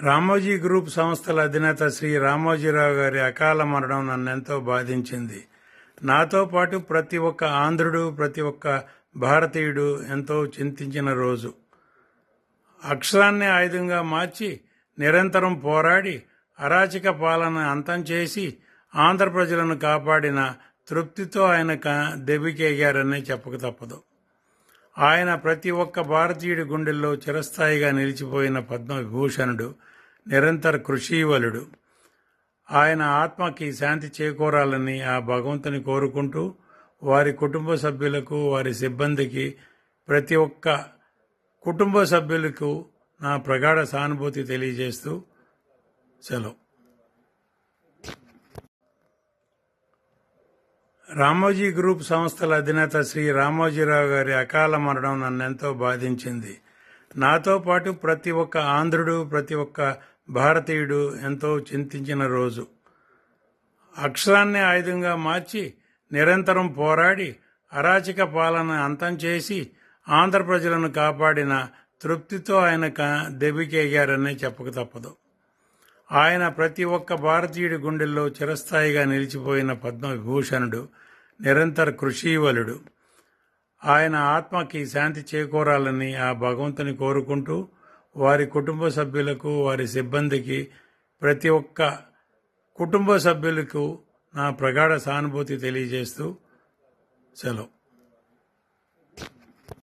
Ramoji group సంస్థల అధినేత శ్రీ రామోజీరావు గారి అకాల మరణం నన్నెంతో బాధించింది. నాతో పాటు ప్రతి ఒక్క ఆంధ్రుడు ప్రతి ఒక్క భారతీయుడు ఎంతో చింతించిన రోజు. అక్షరాన్ని ఆయుధంగా మార్చి నిరంతరం పోరాడి అరాచక పాలన అంతం చేసి ఆంధ్ర ప్రజలను కాపాడిన తృప్తితో ఆయన క- చెప్పక తప్పదు. ఆయన ప్రతి ఒక్క భారతీయుడి గుండెల్లో చిరస్థాయిగా నిలిచిపోయిన పద్మవిభూషణుడు నిరంతర కృషీవలుడు. ఆయన ఆత్మకి శాంతి చేకూరాలని ఆ భగవంతుని కోరుకుంటూ వారి కుటుంబ సభ్యులకు వారి సిబ్బందికి ప్రతి ఒక్క కుటుంబ సభ్యులకు నా ప్రగాఢ సానుభూతి తెలియజేస్తూ సెలవు. రామోజీ గ్రూప్ సంస్థల అధినేత శ్రీ రామోజీరావు గారి అకాల మరణం నన్నెంతో బాధించింది. నాతో పాటు ప్రతి ఒక్క ఆంధ్రుడు ప్రతి ఒక్క భారతీయుడు ఎంతో చింతించిన రోజు. అక్షరాన్ని ఆయుధంగా మార్చి నిరంతరం పోరాడి అరాచక పాలన అంతం చేసి ఆంధ్ర ప్రజలను కాపాడిన తృప్తితో ఆయన దెబ్బికేగారనే చెప్పక తప్పదు. ఆయన ప్రతి ఒక్క భారతీయుడి గుండెల్లో చిరస్థాయిగా నిలిచిపోయిన పద్మవిభూషణుడు నిరంతర కృషీవలుడు. ఆయన ఆత్మకి శాంతి చేకూరాలని ఆ భగవంతుని కోరుకుంటూ వారి కుటుంబ సభ్యులకు వారి సిబ్బందికి ప్రతి ఒక్క కుటుంబ సభ్యులకు నా ప్రగాఢ సానుభూతి తెలియజేస్తూ సెలవు.